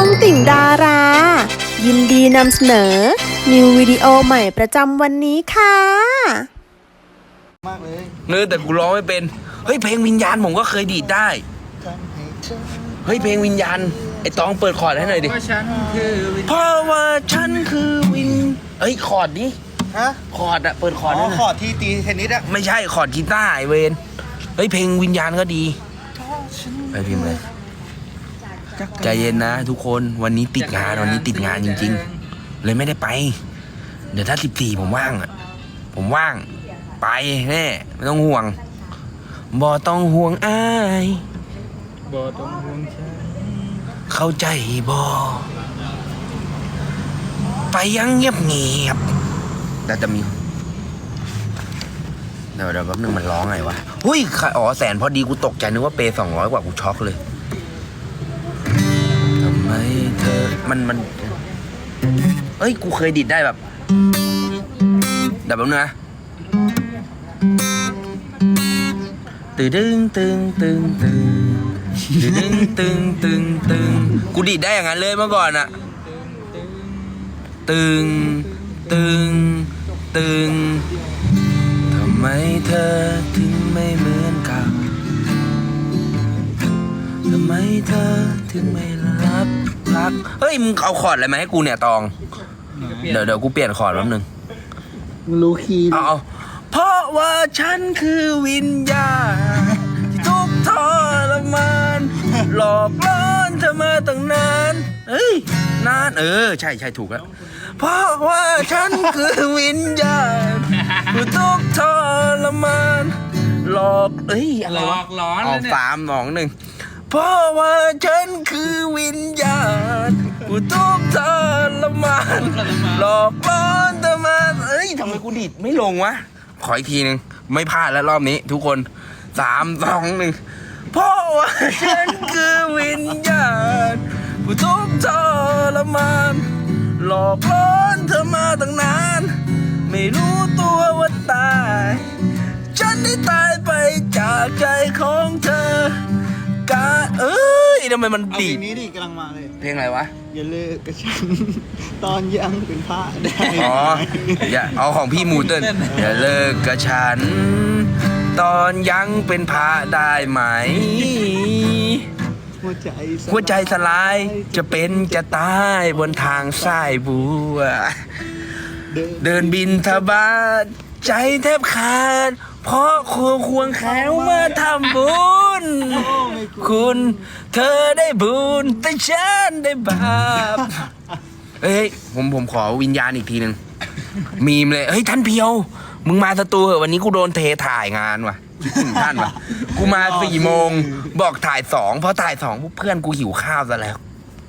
องติ่งดารา ยินดีนำเสนอ นิววิดีโอใหม่ประจำวันนี้ค่ะ มากเลยเนื้อแต่กูร้องไม่เป็น เฮ้ยเพลงวิญญาณผมก็เคยดีดได้ทำให้เธอเฮ้ยเพลงวิญญาณไอ้ตองเปิดคอร์ดให้หน่อยดิ เพราะฉันคือวิญเพราะว่าฉันคือวินเฮ้ยคอร์ดนี้ฮะคอร์ดอะเปิดคอ๋อร์ดให้อหน่ขออยดที่ตีเทนนิสอะไม่ใช่คอร์ดกีตาร์ไอเวนเฮ้ยเพลงวิญญาณก็ดี ไปพิมพ์เลย ใจเย็นนะทุกคนวันนี้ติดงานวันนี้ติดงานจริง ๆ เลยไม่ได้ไป เดี๋ยวถ้าสิบสี่ผมว่างอะผมว่าง ไปแน่ไม่ต้องห่วงบอต้องห่วงอ้ายบอต้องห่วงฉันเข้าใจบอไปยังเงียบเงียบๆแต่จะมีเดี๋ยวเดี๋ยวแป๊บนึงมันร้องไงวะหุ้ยใครอ๋อแสนพอดีกูตกใจนึกว่าเปย์สองร้อยกว่ากูช็อกเลย มันมันเอ้ยกูเคยดิดได้แบบดี๋ยวแป๊บนึงนะตึดึงตึงตึงตึงตึงตึงตึงตึงกูดิดได้อย่างนั้นเลยเมื่อก่อนอะตึงตึงตึงทำไมเธอถึงไม่เหมือนกับทำไมเธอถึงไม่ รับรัก เฮ้ยมึงเอาคอร์ดอะไรมาให้กูเนี่ยตอง เดี๋ยวเดี๋ยวกูเปลี่ยนคอร์ดแป๊บนึงรู้คีย์เอาเอาเพราะว่าฉันคือวิญญาณที่ทุกข์ทรมานหลอกล่อนเธอมาตั้งนานเฮ้ยนานเออ ใช่ใช่ถูกแล้ว เพราะว่าฉันคือวิญญาณที่ทุกข์ทรมานหลอกเอ้ยอะไรหลวะอกหลอนอแล้อวกเนี่ย สามสองหนึ่ง เพราะว่าฉันคือวิญญาณผู้ทุกข์ทรมานหลอกล่อนเธอมาเอ้ยทำไมกูดิดไม่ลงวะ ขออีกทีหนึ่งไม่พลาดแล้วรอบนี้ ทุกคนสามสองหนึ่งเพราะว่าฉันคือวิญญาณผู้ทุกข์ทรมานหลอกล่อนเธอมาตั้งนาน ไม่รู้ตัวว่าตาย ฉันได้ตายไปจากใจของเธอ กาเอ้ยทำไมมันเอาเพลดีดงนี้ดิกำลังมาเลย เพลงอะไรวะ อย่าเลิกกับฉัน ตอนยังเป็นพระได้อ๋ออย่าเอาของพี่มูเติ้ลอย่าเลิกกับฉัน ตอนยังเป็นพระได้ไหม หัวใจหัวใจสลายจะเป็นจะตายบนทางสายบัว เดินเดินบินทบาทใจแทบขาด เพราะควงควงแขวมาทำบุญโอ้ไม่กลัว คุณ เธอได้บุญแต่ฉันได้บาปเฮ้ยผมผมขอวิญญาณอีกทีหนึ่งมีมเลยเฮ้ยท่านเพียว มึงมาสตูเหอะวันนี้กูโดนเทถ่ายงานว่ะคิดถึงท่านว่ะกูมาสี่โมงบอกถ่ายสองพอถ่ายสองปุ๊บเพื่อนกูหิวข้าวซะแล้ว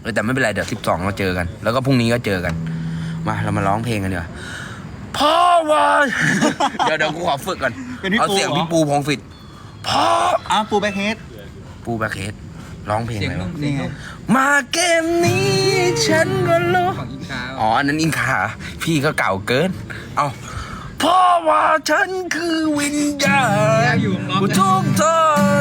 เออแต่ไม่เป็นไรเดี๋ยวสิบสองเราเจอกัน แล้วก็พรุ่งนี้ก็เจอกัน มาเรามาร้องเพลงกันดีกว่าพ่อว่าเดี๋ยวเดี๋ยวกูขอฝึกก่อนเป็นพี่เอาปูเสียงเหรอ พี่ปูพงศิษฐ์พ่อ อ้าวปูแบ็คเฮด ปูแบคเคสร้องเพลงเสียงอะไรนุ่วะมเสียงนุ่มมาเกมนี้ฉันก็รู้ ของอิงคาอ๋อ อันนั้นอิงคาพี่ก็เก่าเกิน เอาเพราะว่าฉันคือวิญญาณอยู่ร้องผู้ทุกข์ท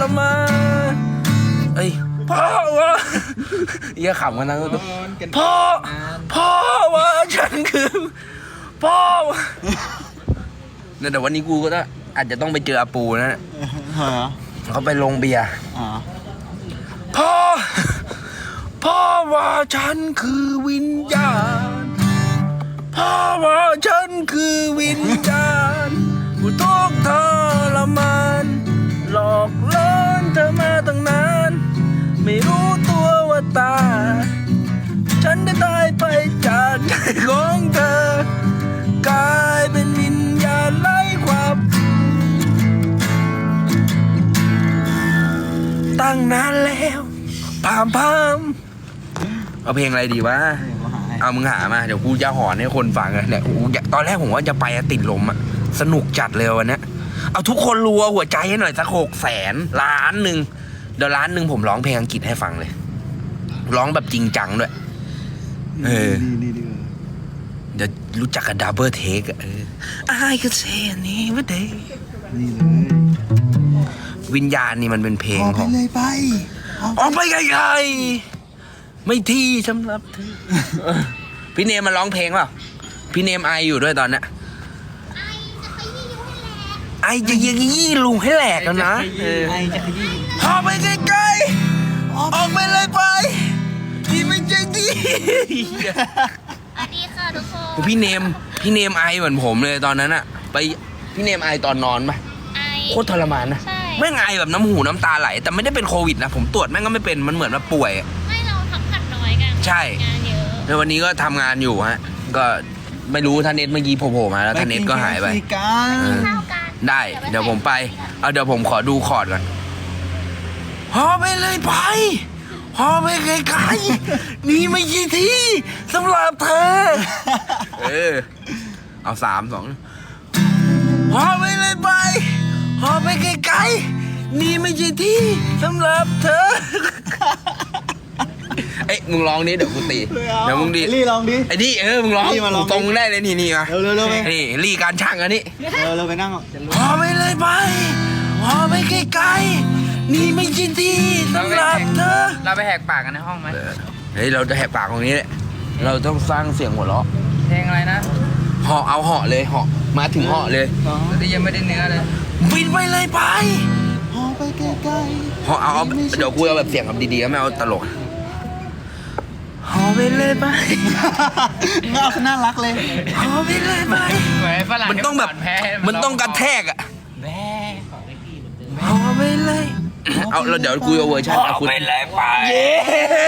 รมานเอ้ยเพราะว่าอย่าขำกันนะนอนกันเพราะเพราะว่าฉันคือเพราะว่าเนี่ยเดี๋ยววันนี้กูก็ต้องอาจจะต้องไปเจออาปูนะ เหรอ เขาไปลงเบียร์อ๋อพ่อ พ่อว่าฉันคือวิญญาณ พ่อว่าฉันคือวิญญาณผู้ทุกข์ทรมานหลอกล่อนเธอมาตั้งนาน ไม่รู้ตัวว่าตาย นานแล้วพามพามเอาเพลงอะไรดีวะเดี๋ยวเขาหาให้เอามึงหามาเดี๋ยวกูจะหอนให้คนฟังอะเนี่ยกูอยากตอนแรกผมว่าจะไปอะติดลมอะสนุกจัดเลยวันเนี้ยเอาทุกคนรัวหัวใจให้หน่อยสักหกแสนล้านหนึ่งเดี๋ยวล้านหนึ่งผมร้องเพลงอังกฤษให้ฟังเลย ร้องแบบจริงจังด้วย เออดีดีดีเดี๋ยวรู้จักกับดับเบิลเทคอะเออ I could say a name a day นี่เลย วิญญาณนี่มันเป็นเพลงออกขไปองเลยไปออกออกไปไกลไม่ที่สำหรับเธอพี่เนมมาร้องเพลงเปล่าพี่เนมไออยู่ด้วยตอนเนี้ยไอจะยิงยี่ลุงให้แหลกแล้วนะเออไอจะขยี้พอไปไกลๆออกไปเลยไปที่ไม่ใช่ที่สวัสดีค่ะทุกคนพี่เนมพี่เนมไอเหมือนผมเลยตอนนั้นอะไปพี่เนมไอตอนนอนปะไอโคตรทรมานนะ ใช่ แม่งไอแบบน้ำหูน้ำตาไหล แต่ไม่ได้เป็นโควิดนะ ผมตรวจแม่งก็ไม่เป็นมันเหมือนว่าป่วยอะไม่เราพักผ่อนน้อยกันใช่ งานเยอะในวันนี้ก็ทำงานอยู่ฮะ ก็ไม่รู้ท่านเน็ตเมื่อกี้โผล่มาแล้วท่านเน็ตก็หายไปกิน KFC กันเออข้าวกันได้ เดี๋ยวผมไป เอาเดี๋ยวผมขอดูคอร์ดก่อนพอไปเลยไปพอไปไกลๆนี่ไม่ใช่ที่สำหรับเธอ เออ เอาสามสองพอไปเลยไปพอไปไกลๆ นี่ไม่ใช่ที่สำหรับเธอ เอ้ยมึงร้องนี้เดี๋ยวกูตีไม่อาเดี๋ยวมึงดีลี่ลองดิ ไอ้ดิเออมึงร้องนี่มาร้องตรงได้เลยนี่นี่มาเร็วเร็วเร็วไปนี่รีการช่างอันนี้ เร็วเร็วไปนั่งพอไปเลยไป พอไปไกลๆ นี่ไม่ใช่ที่สำหรับเธอ เราไปแหกปากกันในห้องไหมเฮ้ยเราจะแหกปากตรงนี้แหละ เราต้องสร้างเสียงหัวเราะเพลงอะไรนะเหาะเอาเหาะเลยเหาะมาถึงเหาะเลยแต่ที่ยังไม่ได้เนื้อเลย บินไปเลยไปพอไปใกล้เหาะเอาเอาเดี๋ยวกูเอาแบบเสียงแบบดีๆไม่เอาตลกเหาะไปเลยไปๆน่าน่ารักเลยเหาะไปเลยไปเหมือนฝรั่งมันต้องแบบที่ก่แพ้มันต้องกระแทกอะแม่เหาะไปเลยเอาแล้วเดี๋ยวกูเอาเวอร์ชันเอาคุณไปเลยไปเย้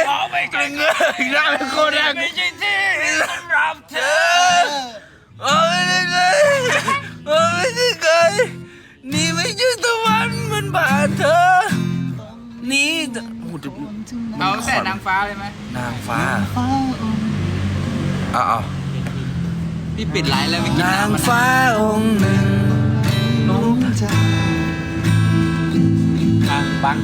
เหาะไปไกลเงยหน้าเป็นโคตรแรกไม่ใช่ที่สำหรับเธอโอ้ยเลยเลยโอ้ยไม่ใช่ไกล นี่ไม่ใช่ตะวันมันบาดเธอ นี่จะโอ้โหจะเอาแต่นางฟ้าเลยไหมนางฟ้าเอาเอาพี่ปิดไลน์แล้วไม่กินนางน้ำมันฟ้าองค์หนึ่ง น้องจ๋าอะบัง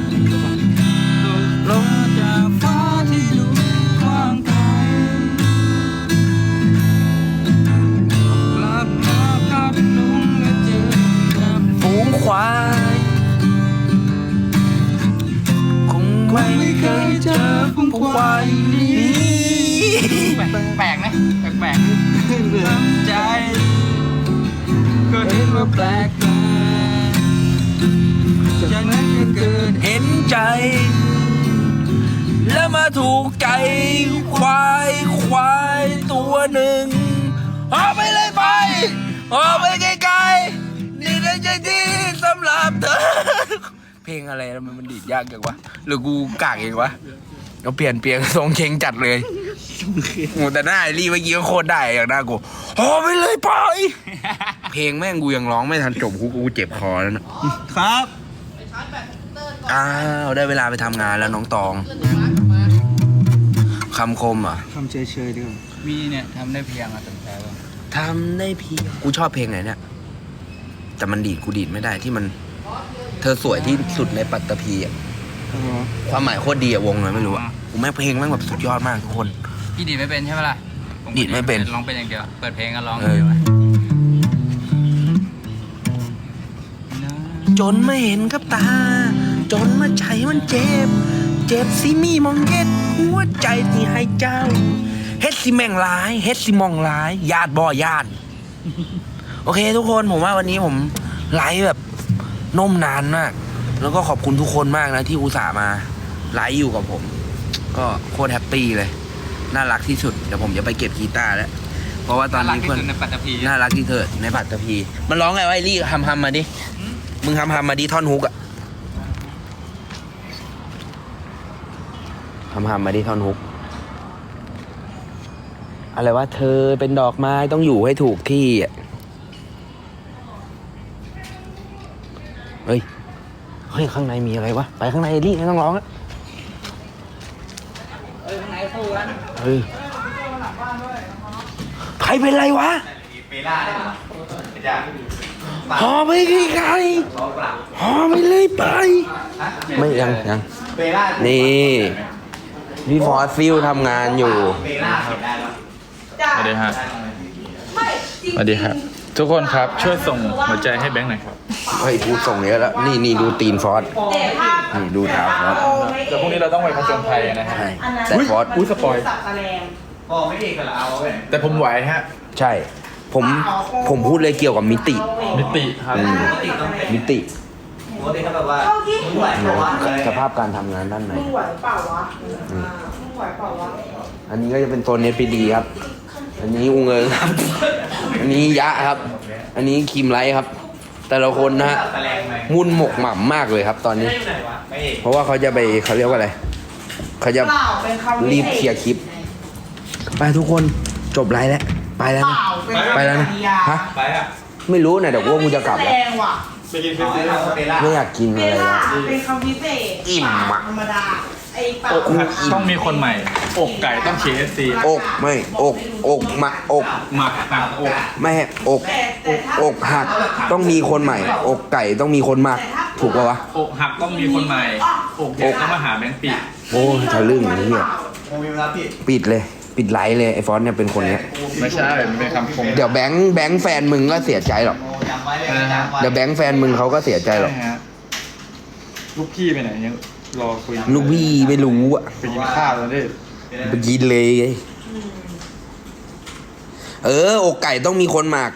แปลกนะแปลกๆตั้งใจ ก็เห็นว่าแปลกแปลกจากนั้นก็เกิดเห็นใจ แล้วมาถูกใจควายควายตัวหนึ่งออกไปเลยไปออกไปไกลๆนี่ไม่ใช่ที่สำหรับเธอ เพลงอะไรแล้วมันมันดีดยากจังวะ หรือกูกากเองวะเราเปลี่ยนเปลี่ยนทรงเชงจัดเลย โอ้แต่หน้าไอรี่เมื่อกี้ก็โคตรได้อย่างหน้ากูออกไปเลยไป เพลงแม่งกูยังร้องไม่ทันจบกูกูเจ็บคอแล้วนะครับ อ้าว ได้เวลาไปทำงานแล้วน้องตองคำคมเหรอะคำเฉยๆดีกว่ามีเนี่ยทำได้เพียงอะสนใจป่ะทำได้เพียงกูชอบเพลงไหนเนี่ย แต่มันดีดกูดีดไม่ได้ที่มัน เธอสวยที่สุดในปัตตภีอะอ๋อความหมายโคตรดีอะวงเลยไม่รู้อะ กูแม่งเพลงแม่งแบบสุดยอดมากทุกคน พี่ดีดไม่เป็นใช่ไหมล่ะผดีดไม่เป็น ร้องเป็นอย่างเดียว เปิดเพลงก็ร้องเออยู่ไหมจนไม่เห็นกับตา จนมาใจมันเจ็บ เจ็บสิมีมองเย็ดหัวใจที่ให้เจ้า เฮ็ดสิแม่งร้าย เฮ็ดสิมองร้ายญาติบ่ญาติ โอเคทุกคนผมว่าวันนี้ผมไลฟ์แบบนุ่มนานมาก แล้วก็ขอบคุณทุกคนมากนะที่อุตส่าห์มาไลฟ์อยู่กับผม ก็โคตรแฮปปี้เลย น่ารักที่สุด เดี๋ยวผมจะไปเก็บกีตาร์แล้ว เพราะว่าตอนรักนี้ที่เพื่อนสุดในปัตตภีน่ารักที่เธอในปัตตภีมันร้องไงวะไอ้ลี่ฮัมฮัมมาดิ มึงฮัมฮัมมาดิท่อนฮุกอะฮัมฮัมมาดิท่อนฮุก อะไรวะเธอเป็นดอกไม้ต้องอยู่ให้ถูกที่อะเฮ้ย เฮ้ย ข้างในมีอะไรวะ ไปข้างในไอ้ลี่ไม่ต้องร้องอะ เออใครเป็นไรวะหอไปไกลๆหอไปเลยไป ไม่ยังยังนี่พี่ฟอสฟิลทำงานอยู่สวัสดีครับสวัสดีครับ ทุกคนครับช่วยส่งหัวใจให้แบงค์หน่อยครับเฮ้ยพูดส่งเยอะแล้วนี่นี่ดูตีนฟอสนี่ดูเท้าฟอสเดี๋ยวพรุ่งนี้เราต้องไปผจญภัยกันนะฮะใช่แต่ฟอสอุ้ยสปอยพอไม่เอกกันละเอาไว้แต่ผมไหวฮะ ใช่ ผมผมพูดเลยเกี่ยวกับมิติ มิติครับอืมมิติปกติเขาแบบว่ามึงไหวเพราะว่าอะไรสภาพการทำงานด้านในมึงไหวเปล่าวะอ่ามึงไหวเปล่าวะอันนี้ก็จะเป็นโซนเนปีดีครับ อันนี้อุงเอิงครับ อันนี้ยะครับ อันนี้คิมไลท์ครับ แต่ละคนนะฮะตะแรงไหมมุ่นหมกหม่ำมากเลยครับ ตอนนี้ไหนวะไม่เอกเพราะว่าเขาจะไปเขาเรียกว่าอะไรเขาจะเปล่าเป็นคำรีบเคลียร์คลิป ไปทุกคนจบไลฟ์แล้วไปแล้วเปนะล่าเป็นไปแล้วนะคำยาฮะไปอะไม่รู้นะเดี๋ยวกูว่ากูจะกลับแสแล้วดงว่ะไปกินเอาไอ้เราสเปร่าไม่อยากกินเบอะไรล่าแล้วเป็นคำพิเศษอิ่มอะธรรมดา ไอ้เปล่าอกหักต้องมีคนใหม่ อกไก่ต้อง KFC อกไม่อกอกมาอกหมักต่างอกไม่ให้อกแต่แต่ถ้าอกหักต้องมีคนใหม่ อกไก่ต้องมีคนหมักถูกปะวะ อกหักต้องมีคนใหม่ อกเด็กต้องมาหาแบงค์ปีโอ้ยทะลึ่งไอ้เหี้ยมึงมีเวลาผิดปิดเลย ปิดไลฟ์เลยไอ้ฟอนต์เนี่ยเป็นคนเนี้ยไม่ใช่มันเป็นคำคม เดี๋ยวแบงค์แบงค์แฟนมึงก็เสียใจหรอกโอ้จำไว้เลยจำไว้เดี๋ยวแบงค์แฟนมึงเขาก็เสียใจหรอก ใช่ฮะลูกพี่ไปไหนยัง รอคุยลูกพี่ไม่รู้อะไปกินข้าวแล้วดิไปกินเลยไงเออ อกไก่ต้องมีคนหมัก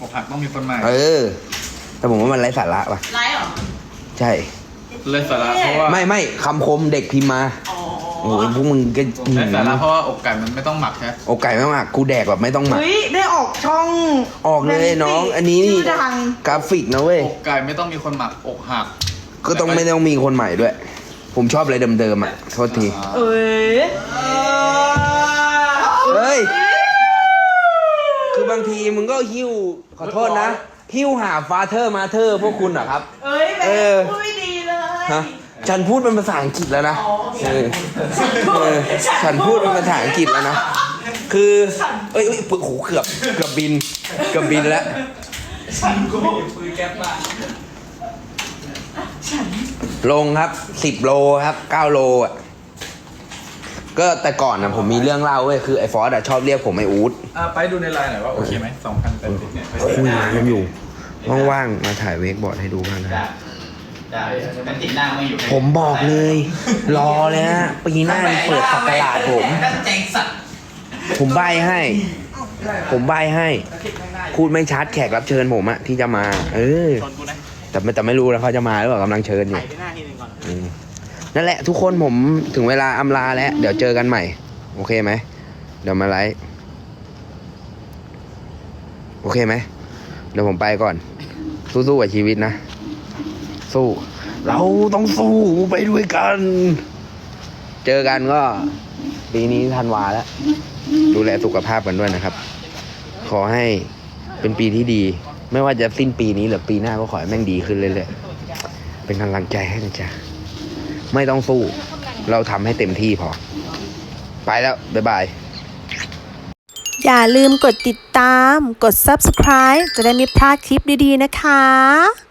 อกหักต้องมีคนใหม่เออ แต่ผมว่ามันไร้สาระป่ะ ไลฟ์เหรอใช่ เลยสาระเพราะว่าไม่ไม่คำคมเด็กพิมพ์มาอ๋อโอ้ยพวกมึงก็เลยสาระเพราะว่าอกไก่มันไม่ต้องหมักใช่ไหมอกไก่ไม่หมักกูแดกแบบไม่ต้องหมัก เฮ้ยได้ออกช่องออกเลยน้อง อันนี้ชื่นี่อดัง กราฟิกนะเว้ย อกไก่ไม่ต้องมีคนหมักอกหัก ก็ต้องไม่ต้องมีคนใหม่ด้วย ผมชอบอะไรเดิมๆอะโทษทีเอ้ยเฮ้ย คือบางทีมึงก็หิ้วขอโทษนะ หิ้วหาฟาเธอร์มาเธอร์พวกคุณเหรอครับ เอ้ยแบเออบพูดไม่ดีเลยฮะฉันพูดเป็นภาษาอังกฤษแล้วนะเออเออฉันพูดเป็นภาษาอังกฤษแล้วนะ คือ เอ้ยเอ้ยโอ้โหเกือบเกือบบิน เกือบบินแล้ว ลงครับสิบโลครับเก้าโลอะก็แต่ก่อนนะผมมีเรื่องเล่าเว้ยคือไอ้ฟอสอะชอบเรียกผมไอ้อูดอะไปดูในไลน์หน่อยว่าโอเคไหมสองพันแปดสิบเนี่ยไปคุยกันอยู่ว่างๆมาถ่ายเวกบอร์ดให้ดูกันนะจ้ะจ้ะมันติดหน้าไม่อยู่ผมบอกเลย รอเลยฮะปีหน้านี่เปิดสักราชผม ตั้งใจสัตว์ผมใบให้ ผมใบให้ พูดไม่ชัดแขกรับเชิญผมอะที่จะมา เออ แต่ไม่แต่ไม่รู้แล้วเขาจะมาหรือเปล่ากำลังเชิญอยู่อืม นั่นแหละทุกคนผมถึงเวลาอำลาแล้ว เดี๋ยวเจอกันใหม่ โอเคไหม เดี๋ยวมาไลฟ์โอเคไหม เดี๋ยวผมไปก่อน สู้ๆกับชีวิตนะ สู้ เราต้องสู้ไปด้วยกัน เจอกันก็ปีนี้ธันวาแล้ว ดูแลสุขภาพกันด้วยนะครับ ขอให้เป็นปีที่ดี ไม่ว่าจะสิ้นปีนี้หรือปีหน้าก็ขอให้แม่งดีขึ้นเรื่อยๆเป็นกำลังใจให้นะจ๊ะ ไม่ต้องสู้ เราทำให้เต็มที่พอ ไปแล้ว บ๊ายบาย อย่าลืมกดติดตาม กด subscribe จะได้ไม่พลาดคลิปดีๆนะคะ